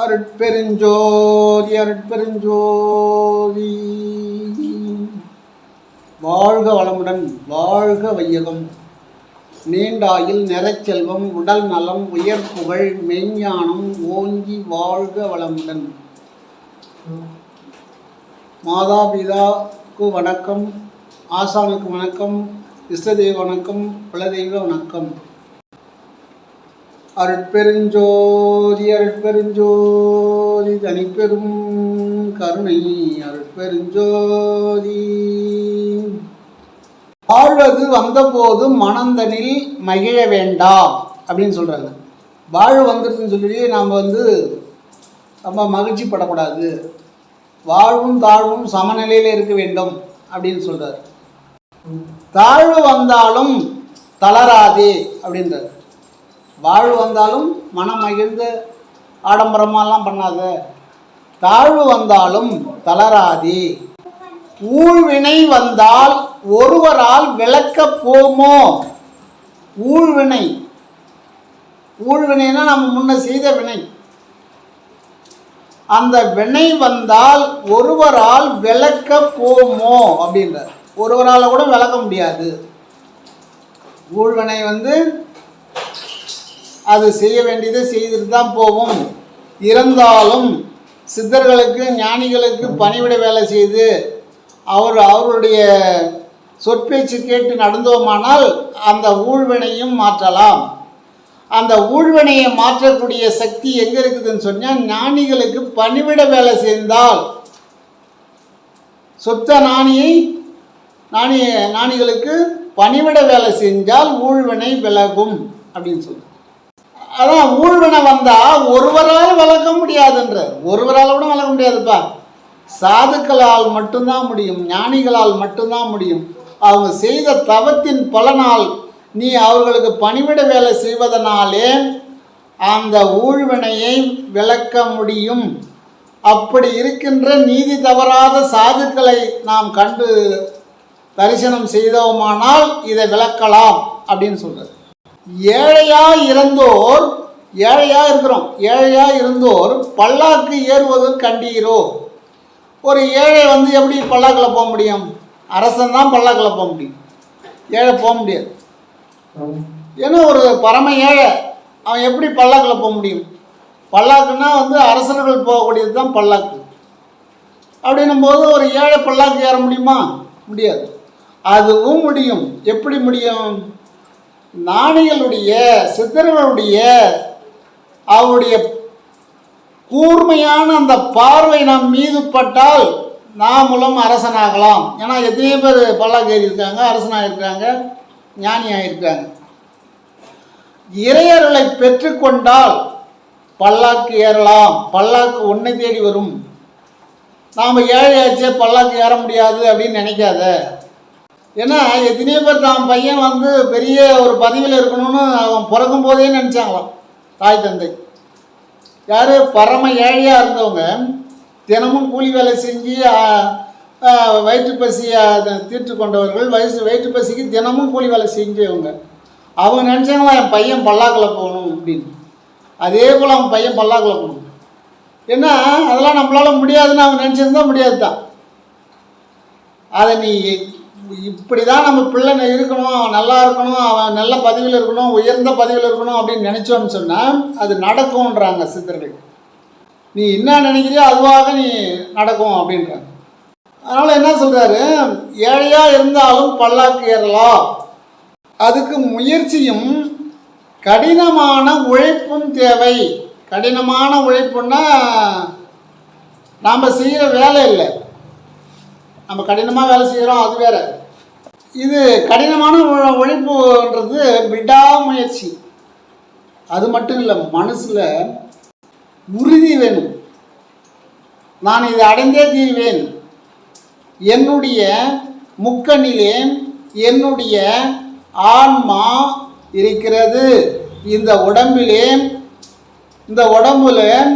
அருட்பெருஞ்சோதி அருட்பெருஞ்சோதி. வாழ்க வளமுடன் வாழ்க வையகம். நீண்டாயில் நிறச்செல்வம் உடல் நலம் உயர் புகழ் மெய்ஞானம் ஓங்கி வாழ்க வளமுடன். மாதாபிதாக்கு வணக்கம் ஆசானுக்கு வணக்கம் இஷ்டதெய்வ வணக்கம் குலதெய்வ வணக்கம். அருட்பெருஞ்சோதி அருட்பெருஞ்சோதி தனிப்பெரும் கருணை அருட்பெருஞ்சோதி. வாழ்வது வந்தபோது மனந்தனில் மகிழ வேண்டாம் அப்படின்னு சொல்கிறாங்க வாழ்வு வந்துருதுன்னு சொல்லி நாம் வந்து ரொம்ப மகிழ்ச்சி படக்கூடாது வாழ்வும் தாழ்வும் சமநிலையில் இருக்க வேண்டும் அப்படின்னு சொல்கிறார் தாழ்வு வந்தாலும் தளராதே அப்படின்றார். வாழ்வு வந்தாலும் மனம் மகிழ்ந்து ஆடம்பரமாலாம் பண்ணாத. தாழ்வு வந்தாலும் தளராதி. ஊழ்வினை வந்தால் ஒருவரால் விளக்க போமோ ஊழ்வினை. ஊழ்வினைனா நம்ம முன்ன செய்த வினை. அந்த வினை வந்தால் ஒருவரால் விளக்க போமோ அப்படின்றார். ஒருவரால் கூட விளக்க முடியாது. ஊழ்வினை வந்து அது செய்ய வேண்டியதை செய்துட்டு தான் போகும். இருந்தாலும் சித்தர்களுக்கு ஞானிகளுக்கு பணிவிட வேலை செய்து அவர் அவருடைய சொற்பேச்சு கேட்டு நடந்தோமானால் அந்த ஊழ்வினையும் மாற்றலாம். அந்த ஊழ்வினையை மாற்றக்கூடிய சக்தி எங்கே இருக்குதுன்னு சொன்னால் ஞானிகளுக்கு பணிவிட வேலை செய்தால் சொத்த நாணியை நாணி நாணிகளுக்கு பணிவிட வேலை செஞ்சால் ஊழ்வினை விலகும் அப்படின்னு சொல்லுவாங்க அதான் ஊழ்வினை வந்தால் ஒருவரால் வளர்க்க முடியாதுன்றார் ஒருவரால் கூட வளர்க்க முடியாதுப்பா. சாதுக்களால் மட்டும்தான் முடியும் ஞானிகளால் மட்டும்தான் முடியும். அவங்க செய்த தவத்தின் பலனால் நீ அவர்களுக்கு பணிவிட வேலை செய்வதனாலே அந்த ஊழ்வினையை விளக்க முடியும். அப்படி இருக்கின்ற நீதி தவறாத சாதுக்களை நாம் கண்டு தரிசனம் செய்தோமானால் இதை விளக்கலாம் அப்படின்னு சொல்கிறது ஏழையாக இருந்தோர் ஏழையாக இருக்கிறோம். ஏழையாக இருந்தோர் பல்லாக்கு ஏறுவது கண்டீரோ? ஒரு ஏழை வந்து எப்படி பல்லாக்கில் போக முடியும்? அரசன் தான் பல்லாக்கில் போக முடியும். ஏழை போக முடியாது. ஏன்னா ஒரு பரம ஏழை அவன் எப்படி பல்லாக்கில் போக முடியும்? பல்லாக்குன்னா வந்து அரசர்கள் போகக்கூடியது தான் பல்லாக்கு. அப்படின்னும் போது ஒரு ஏழை பல்லாக்கு ஏற முடியுமா? முடியாது. அதுவும் முடியும். எப்படி முடியும்? நாணிகளுடைய சித்தர்களுடைய அவருடைய கூர்மையான அந்த பார்வை நம் மீது பட்டால் நாமளும் அரசனாகலாம். ஏன்னா எத்தனையோ பேர் பல்லாக்கு ஏறியிருக்காங்க இருக்காங்க அரசனாக இருக்காங்க ஞானியாக இருக்காங்க இறையர்களை பெற்றுக்கொண்டால் பல்லாக்கு ஏறலாம் பல்லாக்கு உன்னை தேடி வரும். நாம் ஏழையாச்சே பல்லாக்கு ஏற முடியாது அப்படின்னு நினைக்காத. ஏன்னா எத்தனையோ பேர் தான் பையன் வந்து பெரிய ஒரு பதவியில் இருக்கணும்னு அவன் பிறக்கும் போதே நினச்சாங்களாம் தாய் தந்தை. யார்? பரம ஏழையாக இருந்தவங்க தினமும் கூலி வேலை செஞ்சு வயிற்று பசியை தீர்த்து கொண்டவர்கள் வயசு வயிற்று பசிக்கு தினமும் கூலி வேலை செஞ்சவங்க. அவங்க நினச்சாங்களா என் பையன் பல்லாக்கில் போகணும் அப்படின்னு. அதே போல் அவன் பையன் பல்லாக்கில் போகணும். ஏன்னா அதெல்லாம் நம்மளால முடியாதுன்னு அவங்க நினச்சிருந்தா முடியாது தான் அதை நீ இப்படி தான் நம்ம பிள்ளை இருக்கணும் அவன் நல்லா இருக்கணும் அவன் நல்ல பதவியில் இருக்கணும் உயர்ந்த பதவியில் இருக்கணும் அப்படின்னு நினச்சோன்னு சொன்னால் அது நடக்கும்ன்றாங்க சித்தர்கள். நீ என்ன நினைக்கிறியோ அதுவாக நீ நடக்கும் அப்படின்றாங்க. அதனால் என்ன சொல்கிறாரு ஏழையாக இருந்தாலும் பல்லாக்கு ஏறலாம். அதுக்கு முயற்சியும் கடினமான உழைப்பும் தேவை. கடினமான உழைப்புன்னா நாம் செய்கிற வேலை இல்லை. நம்ம கடினமாக வேலை செய்கிறோம் அது வேறு. இது கடினமான உழ- உழைப்புன்றது விடாமுயற்சி. அது மட்டும் இல்லை மனசில் உறுதி வேணும். நான் இதை அடைந்தே தீர்வேன். என்னுடைய முக்கணிலே என்னுடைய ஆன்மா இருக்கிறது. இந்த உடம்பிலே இந்த உடம்புல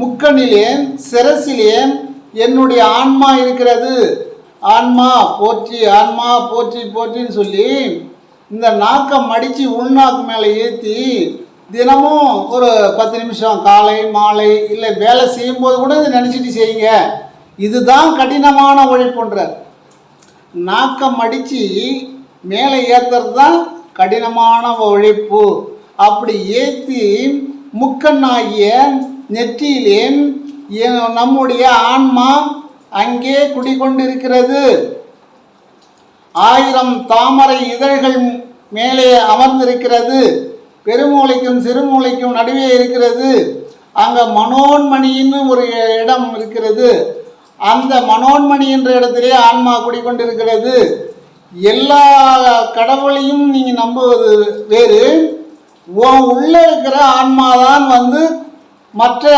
முக்கணிலே சிரசிலே என்னுடைய ஆன்மா இருக்கிறது. ஆன்மா போற்றி ஆன்மா போற்றி போற்றின்னு சொல்லி இந்த நாக்கை மடித்து உள்நாக்கு மேலே ஏற்றி தினமும் ஒரு பத்து நிமிஷம் காலை மாலை இல்லை வேலை செய்யும்போது கூட இதை நினச்சிட்டு செய்யுங்க. இதுதான் கடினமான உழைப்புன்றார் நாக்கம் அடித்து மேலே ஏற்றுறது தான் கடினமான உழைப்பு. அப்படி ஏற்றி முக்கண்ணாகிய நெற்றியிலே நம்முடைய ஆன்மா அங்கே குடிகொண்டிருக்கிறது. ஆயிரம் தாமரை இதழ்கள் மேலே அமர்ந்திருக்கிறது. பெருமூளைக்கும் சிறுமூளைக்கும் நடுவே இருக்கிறது. அங்கே மனோன்மணின்னு ஒரு இடம் இருக்கிறது. அந்த மனோன்மணி என்ற இடத்திலே ஆன்மா குடிக்கொண்டிருக்கிறது எல்லா கடவுளையும் நீங்கள் நம்புவது வேறு. உன் உள்ளே இருக்கிற ஆன்மாதான் வந்து மற்ற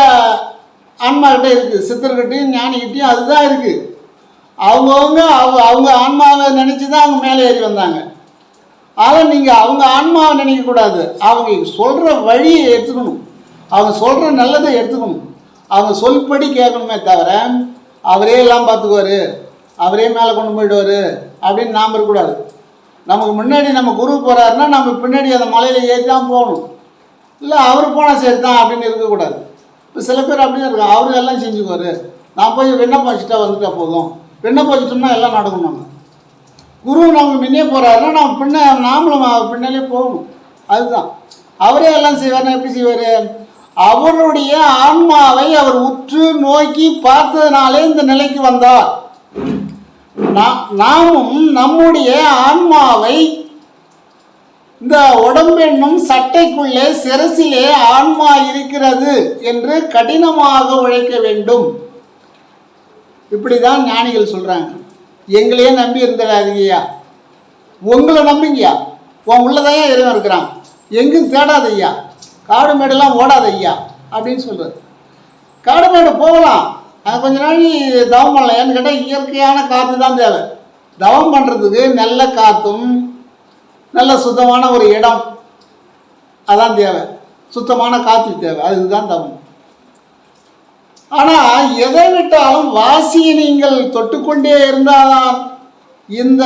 ஆன்மாக்கிட்ட இருக்குது சித்தர்கிட்டையும் ஞானிக்கிட்டையும் அதுதான் இருக்குது அவங்கவுங்க அவங்க அவங்க ஆன்மாவை நினச்சி தான் அவங்க மேலே ஏறி வந்தாங்க. அதை நீங்கள் அவங்க ஆன்மாவை நினைக்கக்கூடாது அவங்க சொல்கிற வழியை எடுத்துக்கணும். அவங்க சொல்கிற நல்லதை எடுத்துக்கணும். அவங்க சொல்படி கேட்கணுமே தவிர அவரே எல்லாம் பார்த்துக்குவார். அவரே மேலே கொண்டு போயிடுவார். அப்படின்னு நாம் இருக்கக்கூடாது. நமக்கு முன்னாடி நம்ம குரு போகிறாருன்னா நம்ம பின்னாடி அந்த மலையில் ஏறி தான் போகணும். இல்லை அவர் போனால் சரி தான் அப்படின்னு இருக்கக்கூடாது. இப்போ சில பேர் அப்படியே இருக்காங்க. அவரு எல்லாம் செஞ்சுக்குவார். நான் போய் விண்ணப்பம் வச்சுட்டா வந்துட்டா போதும். விண்ணப்பம் வச்சுட்டோம்னா எல்லாம் நடக்கும் நாங்கள் குரு நம்ம முன்னே போகிறாருன்னா நம்ம பின்ன நாமளும் பின்னாலே போகணும். அதுதான். அவரே எல்லாம் செய்வார்னா எப்படி செய்வார்? அவருடைய ஆன்மாவை அவர் உற்று நோக்கி பார்த்ததுனாலே இந்த நிலைக்கு வந்தார். நா- நாமும் நம்முடைய ஆன்மாவை இந்த உடம்பென்னும் சட்டைக்குள்ளே சிரசிலே ஆன்மா இருக்கிறது என்று கடினமாக உழைக்க வேண்டும். இப்படிதான் ஞானிகள் சொல்றாங்க. எங்களையே நம்பி இருந்துடாதீங்கய்யா. உங்களை நம்புங்கய்யா. உன் உள்ளதையா இறைவன் இருக்கிறான். எங்கும் தேடாத ஐயா காடு மேடெல்லாம் ஓடாத ஐயா அப்படின்னு சொல்றது. காடு மேடு போகலாம். அது கொஞ்ச நாள் தவம் பண்ணலாம். ஏன்னு கேட்டால் இயற்கையான காற்று தான் தேவை. தவம் பண்ணுறதுக்கு நல்ல காற்றும் நல்ல சுத்தமான ஒரு இடம். அதான் தேவை. சுத்தமான காற்று தேவை. அதுதான் தவம். ஆனால் எதை விட்டாலும் வாசியை நீங்கள் தொட்டுக்கொண்டே இருந்தால்தான் இந்த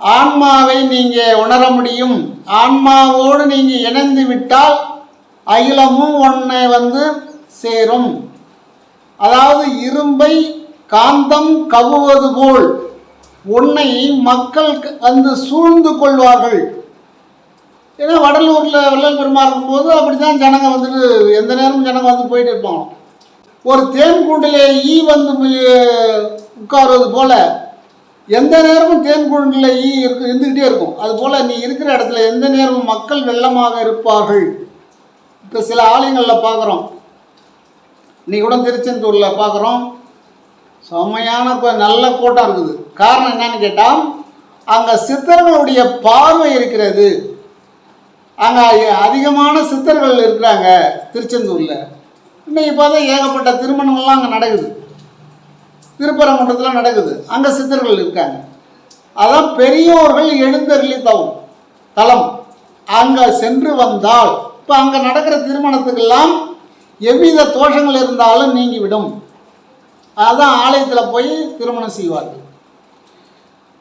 ஆன்மாவை நீங்கள் உணர முடியும். ஆன்மாவோடு நீங்கள் இணைந்து விட்டால் அகிலமும் உன்னை வந்து சேரும். அதாவது இரும்பை காந்தம் கவுவது போல் உன்னை மக்கள் க- வந்து சூழ்ந்து கொள்வார்கள். ஏன்னா வடலூரில் வள்ளல் பெருமா இருக்கும்போது அப்படி தான் ஜனங்க வந்துட்டு எந்த நேரமும் ஜனங்க வந்து போயிட்டு இருப்பாங்க. ஒரு தேன் கூண்டிலே ஈ வந்து உட்காருவது போல எந்த நேரமும் தேன் கூண்டில் ஈ இருக்கு இருந்துக்கிட்டே இருக்கும். அது போல் நீ இருக்கிற இடத்துல எந்த நேரமும் மக்கள் வெள்ளமாக இருப்பார்கள். இப்போ சில ஆலயங்களில் பார்க்குறோம் இன்னைக்கு கூட திருச்செந்தூரில் பார்க்குறோம் செம்மையான இப்போ நல்ல கூட்டம் இருக்குது. காரணம் என்னன்னு கேட்டால் அங்கே சித்தர்களுடைய பார்வை இருக்கிறது. அங்கே அதிகமான சித்தர்கள் இருக்கிறாங்க திருச்செந்தூரில். இன்னைக்கு பார்த்தா ஏகப்பட்ட திருமணங்கள்லாம் அங்கே நடக்குது. திருப்பரங்குன்றத்தில் நடக்குது. அங்கே சித்தர்கள் இருக்காங்க. அதான் பெரியோர்கள் எழுந்தருளி தவம் தலம். அங்கே சென்று வந்தால் இப்போ அங்கே நடக்கிற திருமணத்துக்கெல்லாம் எவ்வித தோஷங்கள் இருந்தாலும் நீங்கிவிடும். அதான் ஆலயத்தில் போய் திருமணம் செய்வார்கள்.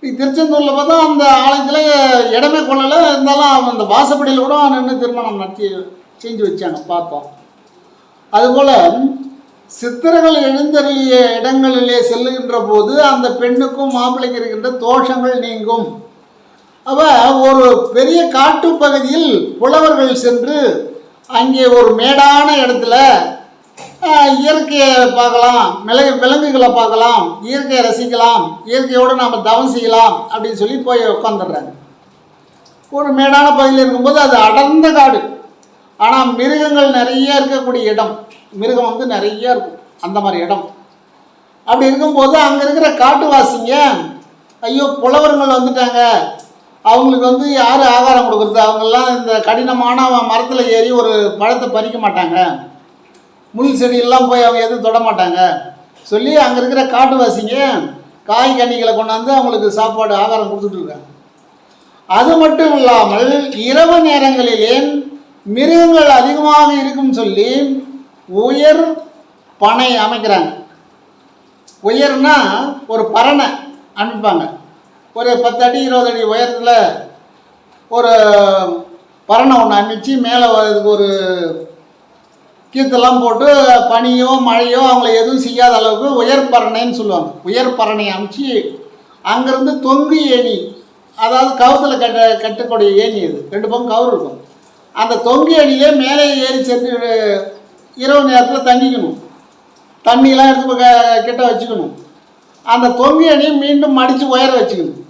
இப்போ திருச்செந்தூரில் பார்த்தா அந்த ஆலயத்தில் இடமே கொள்ளலை இருந்தாலும் அந்த வாசப்படியில் கூட நின்று திருமணம் நடத்தி செஞ்சு வச்சாங்க பார்த்தோம். அதுபோல் சித்திரங்கள் எழுந்தருளிய இடங்களிலே செல்லுகின்ற போது அந்த பெண்ணுக்கும் மாப்பிள்ளைக்கு இருக்கின்ற தோஷங்கள் நீங்கும். அவ ஒரு பெரிய காட்டு பகுதியில் புலவர்கள் சென்று அங்கே ஒரு மேடான இடத்துல இயற்கையை பார்க்கலாம். மிளகு விலங்குகளை பார்க்கலாம். இயற்கையை ரசிக்கலாம். இயற்கையோடு நாம் தவம் செய்யலாம் அப்படின்னு சொல்லி போய் உட்காந்துடுறாங்க ஒரு மேடான பகுதியில் இருக்கும்போது அது அடர்ந்த காடு. ஆனால் மிருகங்கள் நிறைய இருக்கக்கூடிய இடம். மிருகம் வந்து நிறைய இருக்கும். அந்த மாதிரி இடம். அப்படி இருக்கும்போது அங்கே இருக்கிற காட்டுவாசிங்க ஐயோ புலவர்கள் வந்துட்டாங்க. அவங்களுக்கு வந்து யார் ஆகாரம் கொடுக்குறது? அவங்கெல்லாம் இந்த கடினமான மரத்தில் ஏறி ஒரு பழத்தை பறிக்க மாட்டாங்க. முள் செடியெல்லாம் போய் அவங்க எதுவும் தொட மாட்டாங்க. சொல்லி அங்கே இருக்கிற காட்டுவாசிங்க காய் கனிகளை கொண்டாந்து அவங்களுக்கு சாப்பாடு ஆகாரம் கொடுத்துட்ருக்காங்க அது மட்டும் இல்லாமல் இரவு நேரங்களிலே மிருகங்கள் அதிகமாக இருக்கும் சொல்லி உயர் பனை அமைக்கிறாங்க. உயர்னா ஒரு பரணை அமைப்பாங்க ஒரு பத்து அடி இருபது அடி உயரத்தில் ஒரு பரணை ஒன்று அமைச்சு மேலே அதுக்கு ஒரு கீத்தெல்லாம் போட்டு பனியோ மழையோ அவங்கள எதுவும் செய்யாத அளவுக்கு உயர் பரணைன்னு சொல்லுவாங்க. உயர் பரணை அமைச்சு அங்கேருந்து தொங்கு ஏணி அதாவது கவுத்தில் கட்ட கட்டக்கூடிய ஏணி அது. ரெண்டு பக்கம் கவுர் இருக்கும். அந்த தொங்கு ஏணியிலே மேலே ஏறி சென்று இரவு நேரத்தில் தங்கிக்கணும். தண்ணியெலாம் எடுத்து கிட்ட வச்சுக்கணும். அந்த தொங்கு ஏணியை மீண்டும் மடித்து உயர வச்சுக்கணும்.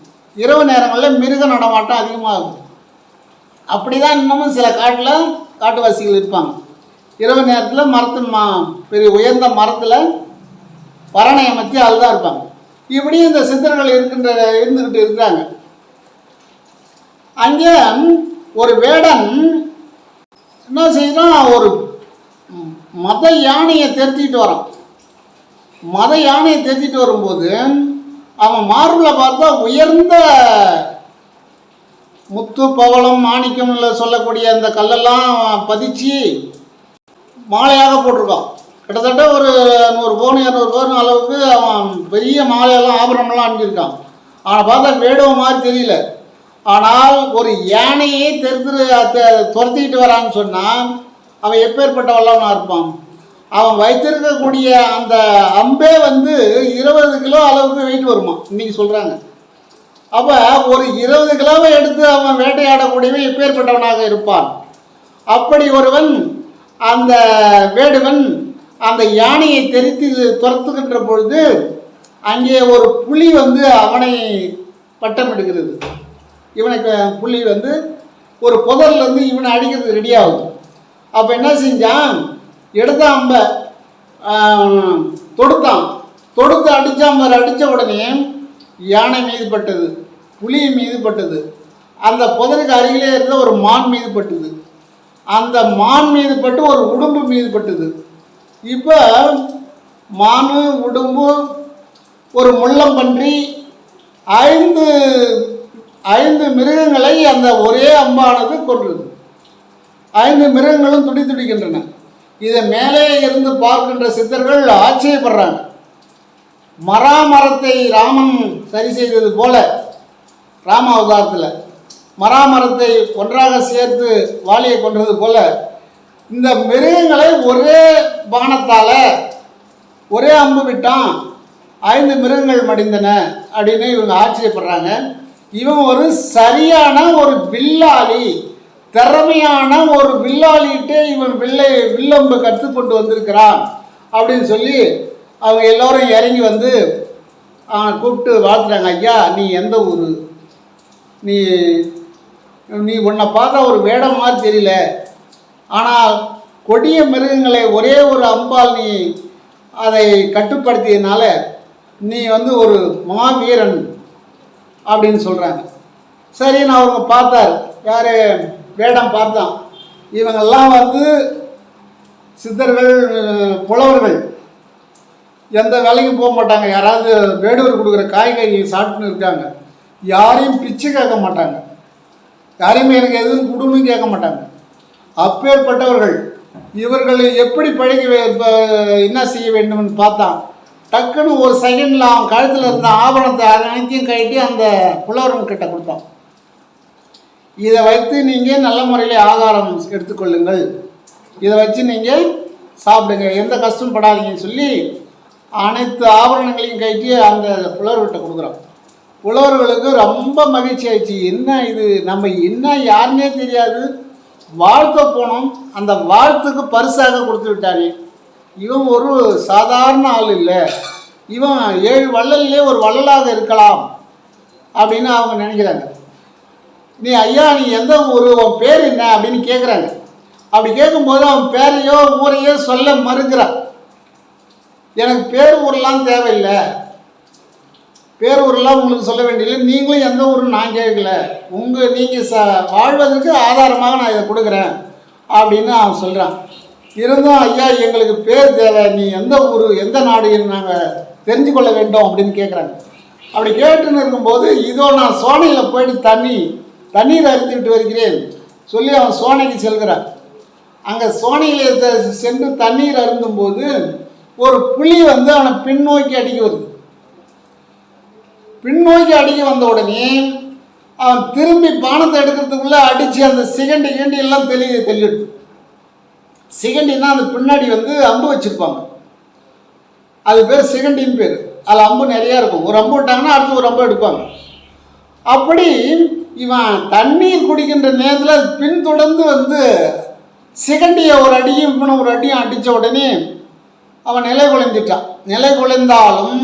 இரவு நேரங்களில் மிருக நடமாட்டம் அதிகமாகும். அப்படி தான் இன்னமும் சில காட்டில் காட்டுவாசிகள் இருப்பாங்க. இரவு நேரத்தில் மரத்து மா பெரிய உயர்ந்த மரத்தில் பரணை அமைத்து அதுதான் இருப்பாங்க. இப்படி இந்த சித்தர்கள் இருக்கின்ற இருந்துக்கிட்டு இருக்கிறாங்க. அங்கே ஒரு வேடன் என்ன செய்யறான் ஒரு மத யானையை தெரிச்சிக்கிட்டு வரான். மத யானையை தெரிச்சிட்டு வரும்போது அவன் மார்பில் பார்த்தா உயர்ந்த முத்து பவளம் மாணிக்கம் சொல்லக்கூடிய அந்த கல்லெல்லாம் பதிச்சு மாலையாக போட்டிருக்கான். கிட்டத்தட்ட ஒரு நூறு பவுன் இரநூறு பவுன் அளவுக்கு அவன் பெரிய மாலையெல்லாம் ஆபரணம்லாம் அணிஞ்சிருக்கான். அவனை பார்த்தா வேடுவ மாதிரி தெரியல. ஆனால் ஒரு யானையை தெரிந்து துரத்திக்கிட்டு வரான்னு சொன்னால் அவன் எப்பேற்பட்ட வல்லவனாக இருப்பான்? அவன் வைத்திருக்கக்கூடிய அந்த அம்பே வந்து இருபது கிலோ அளவுக்கு வெயிட் வருமா இன்னைக்கு சொல்கிறாங்க அப்போ ஒரு இருபது கிலோவை எடுத்து அவன் வேட்டையாடக்கூடியவன் எப்பேற்பட்டவனாக இருப்பான்? அப்படி ஒருவன் அந்த வேடுவன் அந்த யானையை தெரித்து துரத்துகின்ற பொழுது அங்கே ஒரு புலி வந்து அவனை பட்டமிடுகிறது. இவனுக்கு புலி வந்து ஒரு புதர்லேருந்து இவனை அடிக்கிறது ரெடியாகுது அப்போ என்ன செஞ்சான்? எடுத்த அம்ப தொடுத்தான். தொடுத்து அடித்தான் மாதிரி அடித்த உடனே யானை மீது பட்டது புலி மீது பட்டது. அந்த புதருக்கு அருகிலே இருந்த ஒரு மான் மீது பட்டது. அந்த மான் மீது பட்டு ஒரு உடும்பு மீது பட்டுது. இப்போ மானு உடும்பு ஒரு முள்ளம்பன்றி ஐந்து ஐந்து மிருகங்களை அந்த ஒரே அம்பானது கொன்றது. ஐந்து மிருகங்களும் துடி துடிக்கின்றன. இதை மேலே இருந்து பார்க்கின்ற சித்தர்கள் ஆச்சரியப்படுறாங்க. மராமரத்தை ராமன் சரி செய்தது போல ராம அவதாரத்தில். மராமரத்தை ஒன்றாக சேர்த்து வாளியை கொன்றது போல இந்த மிருகங்களை ஒரே பானத்தால் ஒரே அம்பு விட்டான் ஐந்து மிருகங்கள் மடிந்தன அப்படின்னு இவங்க ஆச்சரியப்படுறாங்க. இவன் ஒரு சரியான ஒரு வில்லாளி திறமையான ஒரு வில்லாளிகிட்டே இவன் வில்லை வில்லம்பு கற்றுக்கொண்டு வந்திருக்கிறான் அப்படின்னு சொல்லி அவங்க எல்லோரும் இறங்கி வந்து அவனை கூப்பிட்டு வாழ்த்துறாங்க. ஐயா நீ எந்த ஊர்? நீ நீ உன்னை பார்த்தா ஒரு வேடம் மாதிரி தெரியல. ஆனால் கொடிய மிருகங்களை ஒரே ஒரு அம்பால் நீ அதை கட்டுப்படுத்தியதுனால நீ வந்து ஒரு மாவீரன் அப்படின்னு சொல்கிறாங்க சரின்னு அவங்க பார்த்தார். யார்? வேடம் பார்த்தான். இவங்கெல்லாம் வந்து சித்தர்கள் புலவர்கள். எந்த வேலைக்கும் போக மாட்டாங்க. யாராவது வேடுவர் கொடுக்குற காய்கறி சாப்பிட்டுன்னு இருக்காங்க. யாரையும் பிச்சு கேட்க மாட்டாங்க. யாரையுமே எனக்கு எதுவும் கொடுன்னு கேட்க மாட்டாங்க. அப்பேற்பட்டவர்கள் இவர்கள் எப்படி பழகி என்ன செய்ய வேண்டும்னு பார்த்தான். டக்குன்னு ஒரு செகண்டில் அவன் கழுத்தில் இருந்த ஆபரணத்தை அனைத்தையும் கழட்டி அந்த புலவர்கள் கிட்ட கொடுத்தான். இதை வைத்து நீங்கள் நல்ல முறையில் ஆகாரம் எடுத்துக்கொள்ளுங்கள் இதை வச்சு நீங்கள் சாப்பிடுங்க. எந்த கஷ்டமும் படாதீங்கன்னு சொல்லி அனைத்து ஆபரணங்களையும் கட்டி அந்த புலர்கிட்ட கொடுக்குறான். புலவர்களுக்கு ரொம்ப மகிழ்ச்சி ஆயிடுச்சு. என்ன இது? நம்ம என்ன யாருன்னே தெரியாது. வாழ்த்த போனோம். அந்த வாழ்த்துக்கு பரிசாக கொடுத்து விட்டானே. இவன் ஒரு சாதாரண ஆள் இல்லை. இவன் ஏழு வள்ளல்லே ஒரு வள்ளலாக இருக்கலாம் அப்படின்னு அவங்க நினைக்கிறாங்க. நீ ஐயா நீ எந்த ஊர்? உன் பேர் என்ன? அப்படின்னு கேட்குறாங்க அப்படி கேட்கும்போது அவன் பேரையோ ஊரையோ சொல்ல மறுக்கிறான். எனக்கு பேர் ஊரெலாம் தேவையில்லை. பேரூரெல்லாம் உங்களுக்கு சொல்ல வேண்டியதில்லை. நீங்களும் எந்த ஊருன்னு நான் கேட்கல. உங்கள் நீங்கள் ச வாழ்வதற்கு ஆதாரமாக நான் இதை கொடுக்குறேன் அப்படின்னு அவன் சொல்கிறான் இருந்தும் ஐயா எங்களுக்கு பேர் தேவை. நீ எந்த ஊர் எந்த நாடுன்னு நாங்கள் தெரிஞ்சு கொள்ள வேண்டும் அப்படின்னு கேட்குறாங்க. அப்படி கேட்டுன்னு இருக்கும்போது இதோ நான் சோனையில் போயிட்டு தண்ணி தண்ணீர் அறுத்துக்கிட்டு வருகிறேன் சொல்லி அவன் சோனைக்கு செல்கிறான். அங்கே சோனையில் சென்று தண்ணீர் அருந்தும்போது ஒரு புலி வந்து அவனை பின்னோக்கி அடிக்க வருது. பின்னோக்கி அடிக்க வந்த உடனே அவன் திரும்பி பானத்தை எடுக்கிறதுக்குள்ளே அடித்து அந்த சிகண்டி கிண்டி எல்லாம் தெளி தெளிவிடுது. சிகண்டின்னா அந்த பின்னாடி வந்து அம்பு வச்சுருப்பாங்க. அது பேர் சிகண்டின்னு பேர். அதில் அம்பு நிறையா இருக்கும். ஒரு அம்பு விட்டாங்கன்னா அடுத்து ஒரு அம்பு எடுப்பாங்க. அப்படி இவன் தண்ணீர் குடிக்கின்ற நேரத்தில் அது பின்தொடர்ந்து வந்து சிகண்டியை ஒரு அடியும் இவனை ஒரு அடியும் அடித்த உடனே அவன் நிலை குலைந்துட்டான். நிலை குலைந்தாலும்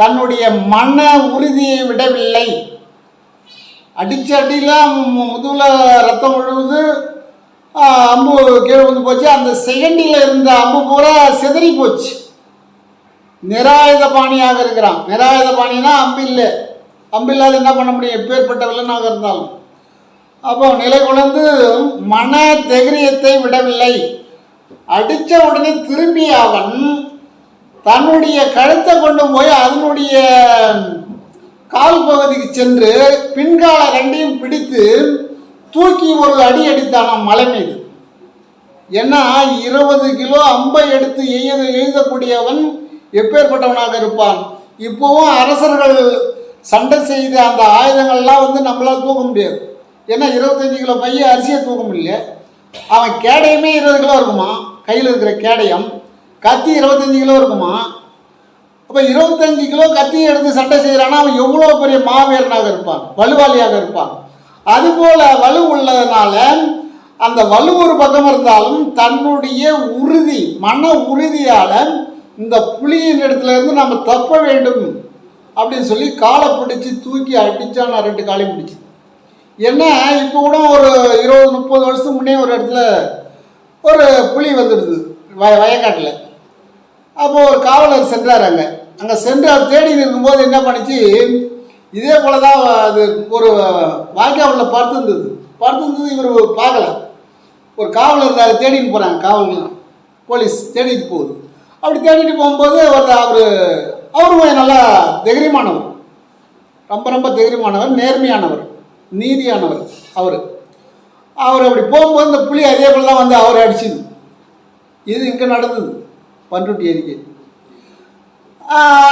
தன்னுடைய மன உறுதியை விடவில்லை. அடிச்ச அடியில் முதுகில் ரத்தம் விழுவுது. அம்பு கீழே வந்து போச்சு. அந்த செகண்டில் இருந்த அம்பு பூரா செதறி போச்சு. நிராயுத பாணியாக இருக்கிறான். நிராயுத பாணினா அம்பு இல்லை. அம்பு இல்லாத என்ன பண்ண முடியும்? எப்பேற்பட்ட வில்லனாக இருந்தாலும். அப்போ நிலை குழந்து மன தைரியத்தை விடவில்லை. அடித்த உடனே திரும்பி அவன் தன்னுடைய கழுத்தை கொண்டு போய் அதனுடைய கால் பகுதிக்கு சென்று பின்கால ரெண்டையும் பிடித்து தூக்கி ஒரு அடி அடித்தானாம் மலை மீது. ஏன்னா இருபது கிலோ அம்பை எடுத்து எய்த எழுதக்கூடியவன் எப்பேற்பட்டவனாக இருப்பான். இப்போவும் அரசர்கள் சண்டை செய்த அந்த ஆயுதங்கள்லாம் வந்து நம்மளால் தூக்க முடியாது. ஏன்னா இருபத்தஞ்சி கிலோ பைய அரிசியை தூக்க முடியல. அவன் கேடயமே இருபது கிலோ இருக்குமா? கையில் இருக்கிற கேடயம். கத்தி இருபத்தஞ்சி கிலோ இருக்குமா? அப்போ இருபத்தஞ்சி கிலோ கத்தியை எடுத்து சண்டை செய்கிறான்னா அவன் எவ்வளோ பெரிய மாவீரனாக இருப்பான் வலுவாளியாக இருப்பான். அதுபோல் வலு உள்ளதுனால அந்த வலு ஒரு பக்கம் இருந்தாலும் தன்னுடைய உறுதி மன உறுதியால் இந்த புலியின் இடத்துல இருந்து நம்ம தப்ப வேண்டும் அப்படின்னு சொல்லி காலை பிடிச்சி தூக்கி அடித்தா நான் ரெண்டு காலையும் பிடிச்சி என்ன இப்போ கூட ஒரு இருபது முப்பது வருஷத்துக்கு முன்னே ஒரு இடத்துல ஒரு புலி வந்துடுது வய வயக்காட்டில். அப்போது ஒரு காவலர் சென்றார் அங்கே. அங்கே சென்று அவர் தேடி இருக்கும்போது என்ன பண்ணிச்சு? இதே போல தான் அது ஒரு வாய்க்காவில் படுத்துருந்தது படுத்துருந்தது இவர் பார்க்கல. ஒரு காவலர் இருந்தார் தேடிட்டு போகிறாங்க காவலர்லாம் போலீஸ் தேடிட்டு போகுது. அப்படி தேடிட்டு போகும்போது அவர் அவர் அவரும் கொஞ்சம் நல்லா தைரியமானவர். ரொம்ப ரொம்ப தைரியமானவர் நேர்மையானவர் நீதியானவர் அவர். அவர் அப்படி போகும்போது இந்த புலி அதே போல தான் வந்து அவரை அடிச்சுது. இது இங்கே நடந்தது. பண்ருட்டி அறிக்கை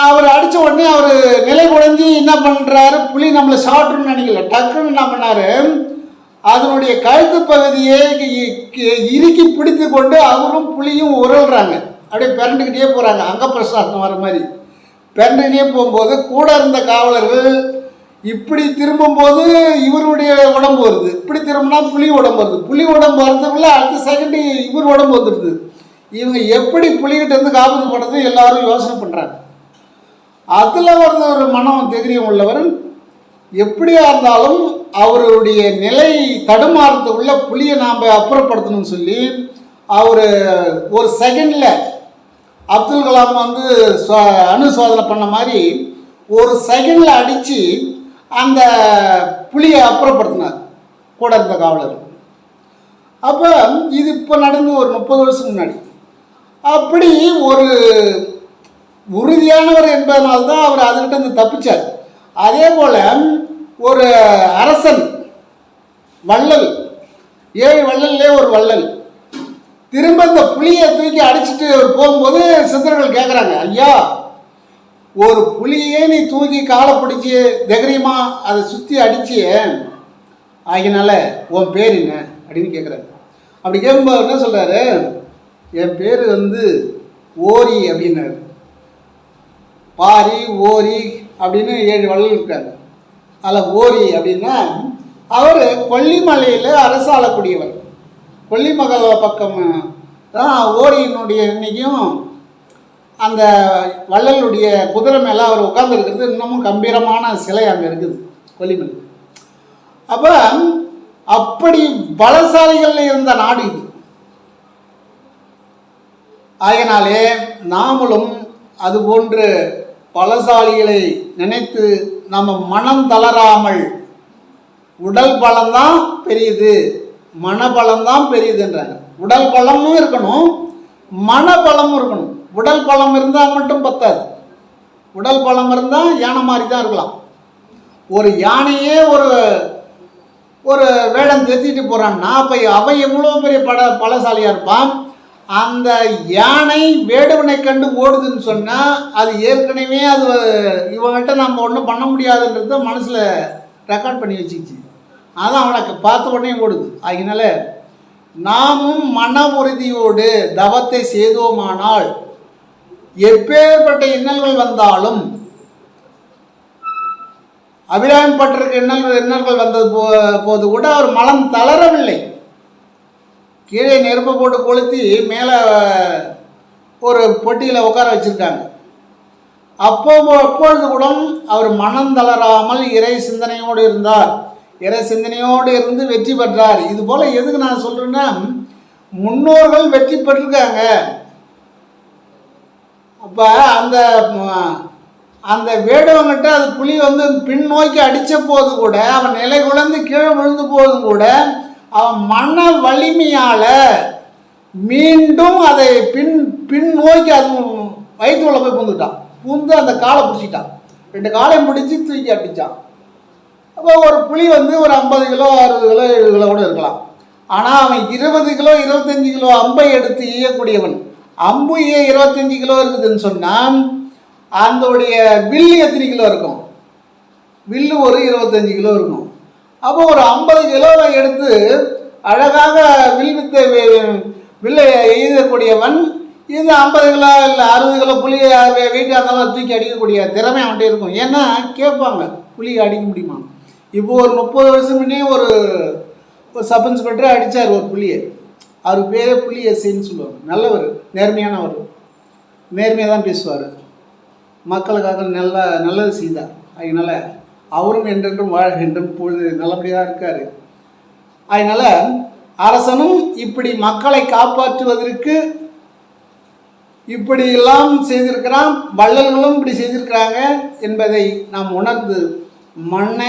அவர் அடித்த உடனே அவர் நிலை குழந்தி என்ன பண்ணுறாரு புலி நம்மளை சாப்பிட்ருன்னு நினைக்கல. டக்குன்னு என்ன பண்ணாரு? அதனுடைய கழுத்து பகுதியை கி- இறுக்கி பிடித்து கொண்டு அவரும் புலியும் உருள்றாங்க அப்படியே பிறண்டுக்கிட்டே போகிறாங்க அங்க பிரசாதம் வர மாதிரி. பிறண்டுக்கிட்டே போகும்போது கூட இருந்த காவலர்கள் இப்படி திரும்பும்போது இவருடைய உடம்பு வருது. இப்படி திரும்பினா புலி உடம்பு வருது. புலி உடம்பு வரதுக்குள்ளே அடுத்த செகண்டு இவர் உடம்பு வந்துடுது. இவங்க எப்படி புலிகிட்ட இருந்து காப்பது பண்ணுறது எல்லாரும் யோசனை பண்ணுறாங்க அதில் வருது ஒரு மனம் தைரியம் உள்ளவர் எப்படியா இருந்தாலும் அவருடைய நிலை தடுமாறத்துக்குள்ள புலியை நாம் அப்புறப்படுத்தணும்னு சொல்லி அவர் ஒரு செகண்டில் அப்துல் கலாம் வந்து சோ- சோதனை பண்ண மாதிரி ஒரு செகண்டில் அடித்து அந்த புலியை அப்புறப்படுத்தினார் கூட இருந்த காவலர். அப்போ இது இப்போ நடந்து ஒரு முப்பது வருஷம் முன்னாடி. அப்படி ஒரு உறுதியானவர் என்பதனால தான் அவர் அதுகிட்ட இருந்து தப்பிச்சார். அதே போல் ஒரு அரசன் வள்ளல் ஏழு வள்ளல்லே ஒரு வள்ளல். திரும்ப இந்த புளியை தூக்கி அடிச்சிட்டு அவர் போகும்போது சித்தர்கள் கேட்குறாங்க ஐயா ஒரு புலியே நீ தூக்கி காலை பிடிச்சி தைரியமா அதை சுற்றி அடிச்சியே. ஆகினால உன் பேர் என்ன? அப்படின்னு கேட்குறாரு அப்படி கேட்கும்போது என்ன சொல்கிறாரு என் பேர் வந்து ஓரி அப்படின்னாரு. பாரி ஓரி அப்படின்னு ஏழு வள்ளல் இருக்காங்க. அதில் ஓரி அப்படின்னா அவர் கொல்லிமலையில் அரசாளக்கூடியவர். கொல்லிமகள் பக்கம் தான் ஓரியினுடைய இன்றைக்கும் அந்த வள்ளலுடைய குதிரை மேலே அவர் உட்காந்துருக்கிறது இன்னமும் கம்பீரமான சிலை அங்கே இருக்குது கொல்லிமலை அப்போ அப்படி பலசாலிகளில் இருந்த நாடு இது. ஆகையினாலே நாமளும் அதுபோன்று பலசாலிகளை நினைத்து நம்ம மனம் தளராமல் உடல் பலம்தான் பெரியது மனபலம்தான் பெரியதுன்றாங்க. உடல் பலமும் இருக்கணும் மனபலமும் இருக்கணும். உடல் பலம் இருந்தால் மட்டும் பத்தாது. உடல் பலம் இருந்தால் யானை மாதிரி தான் இருக்கலாம். ஒரு யானையே ஒரு ஒரு வேடம் தெத்திட்டு போகிறான்னா அப்போ அவன் எவ்வளோ பெரிய பட பலசாலியாக இருப்பான்? அந்த யானை வேடுவனை கண்டு ஓடுதுன்னு சொன்னால் அது ஏற்கனவே அது இவங்ககிட்ட நம்ம ஒன்றும் பண்ண முடியாதுன்றத மனசில் ரெக்கார்ட் பண்ணி வச்சுக்கிச்சு. அதான் அவனை பார்த்த உடனே ஓடுது. அதனால நாமும் மன உறுதியோடு தவத்தை செய்தோமானால் எப்பேற்பட்ட இன்னல்கள் வந்தாலும் அபிராமி பட்டருக்கு இன்னல்கள் இன்னல்கள் வந்தது போ போது கூட அவர் மனம் தளரவில்லை. கீழே நெருப்பு போட்டு கொளுத்தி மேலே ஒரு பொட்டியில் உட்கார வச்சுருக்காங்க. அப்போ அப்பொழுது கூட அவர் மனம் தளராமல் இறை சிந்தனையோடு இருந்தார். இறை சிந்தனையோடு இருந்து வெற்றி பெற்றார். இது போல் எதுக்கு நான் சொல்கிறேன்னா முன்னோர்கள் வெற்றி பெற்றிருக்காங்க. அப்போ அந்த அந்த வேடவங்கிட்ட அது புலி வந்து பின்னோக்கி அடித்த போது கூட அவன் நிலை குழந்து கீழே விழுந்து போதும் கூட மன வலிமையால் மீண்டும் அதை பின் பின் நோக்கி அது வயிற்றுக்குள்ள போய் பூந்துட்டான் பூந்து அந்த காலை பிடிச்சிட்டான். ரெண்டு காலையும் பிடிச்சி தூக்கி அடித்தான் அப்போ ஒரு புளி வந்து ஒரு ஐம்பது கிலோ அறுபது கிலோ எழுபது கிலோ கூட இருக்கலாம். ஆனால் அவன் இருபது கிலோ இருபத்தஞ்சி கிலோ அம்பை எடுத்து ஈயக்கூடியவன். அம்பு ஏ இருபத்தஞ்சி கிலோ இருக்குதுன்னு சொன்னால் அதோடைய வில்லு எத்தனை கிலோ இருக்கும்? வில்லு ஒரு இருபத்தஞ்சி கிலோ இருக்கும். அப்போ ஒரு ஐம்பது கிலோவை எடுத்து அழகாக வில் வித்த வில்லை எய்தக்கூடியவன் இந்த ஐம்பது கிலோ இல்லை அறுபது கிலோ புளியை வெயிட்டாக இருந்தாலும் தூக்கி அடிக்கக்கூடிய திறமை அவன்கிட்ட இருக்கும். ஏன்னா கேட்பாங்க புளியை அடிக்க முடியுமா? இப்போ ஒரு முப்பது வருஷம் முன்னே ஒரு ஒரு சப் இன்ஸ்பெக்டர் அடித்தார் ஒரு புளியை. அவர் பேரே புலி எஸ்ஐன்னு சொல்லுவாங்க. நல்லவர் நேர்மையானவர். நேர்மையாக தான் பேசுவார். மக்களுக்காக நல்ல நல்லது செய்தார். அதனால் அவரும் என்றென்றும் வாழ்கின்றும் பொழுது நல்லபடியாக இருக்கார். அதனால் அரசனும் இப்படி மக்களை காப்பாற்றுவதற்கு இப்படியெல்லாம் செய்திருக்கிறான் வள்ளல்களும் இப்படி செய்திருக்கிறாங்க என்பதை நாம் உணர்ந்து மன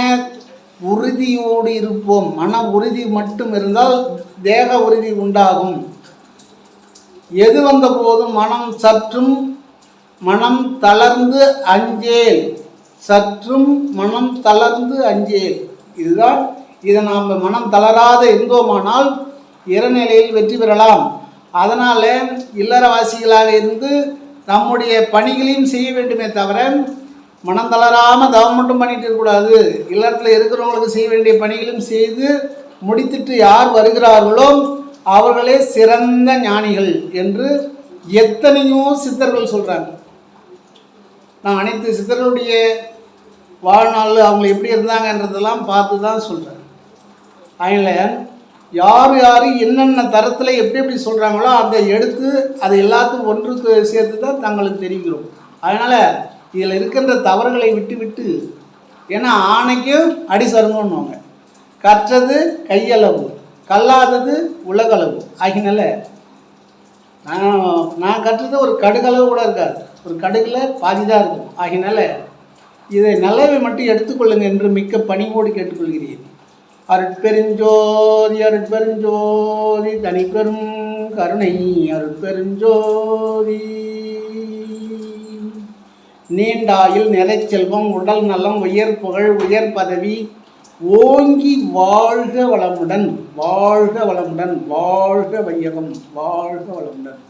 உறுதியோடு இருப்போம். மன உறுதி மட்டும் இருந்தால் தேக உறுதி உண்டாகும். எது வந்த போதும் மனம் சற்றும் மனம் தளர்ந்து அஞ்சேல். சற்றும் மனம் தளர்ந்து அஞ்சேன் இதுதான் இதை நாம் மனம் தளராத இருந்தோமானால் இறநிலையில் வெற்றி பெறலாம். அதனால் இல்லறவாசிகளாக இருந்து நம்முடைய பணிகளையும் செய்ய வேண்டுமே தவிர மனம் தளராமல் தவம் மட்டும் பண்ணிட்டு இருக்கக்கூடாது இல்லறத்தில் இருக்கிறவங்களுக்கு செய்ய வேண்டிய பணிகளும் செய்து முடித்துட்டு யார் வருகிறார்களோ அவர்களே சிறந்த ஞானிகள் என்று எத்தனையோ சித்தர்கள் சொல்கிறாங்க நான் அனைத்து சித்தர்களுடைய வாழ்நாள் அவங்க எப்படி இருந்தாங்கன்றதெல்லாம் பார்த்து தான் சொல்கிறேன் அதனால் யார் யார் என்னென்ன தரத்தில் எப்படி எப்படி சொல்கிறாங்களோ அதை எடுத்து அதை எல்லாத்தையும் ஒன்றுக்கு சேர்த்து தான் தங்களுக்கு தெரிவிக்கிறோம் அதனால் இதில் இருக்கின்ற தவறுகளை விட்டு விட்டு ஏன்னா ஆணைக்கும் அடி சருங்கன்னுவாங்க. கற்றது கையளவு கல்லாதது உலகளவு. ஆகினால நான் நான் கற்றது ஒரு கடுகளவு கூட இருக்காது. ஒரு கடுகில் பாதி தான் இருக்கும். ஆகினால இதை நல்லவை மட்டும் எடுத்துக்கொள்ளுங்க என்று மிக்க பணிவோடு கேட்டுக்கொள்கிறேன். அருட்பெருஞ்சோதி அருட்பெருஞ்சோதி தனிப்பெரும் கருணை அருட்பெருஞ்சோதி. நீண்டாயில் நிறைச்செல்வம் உடல் நலம் உயர் புகழ் உயர் பதவி ஓங்கி வாழ்க வளமுடன் வாழ்க வளமுடன் வாழ்க வையகம் வாழ்க வளமுடன்.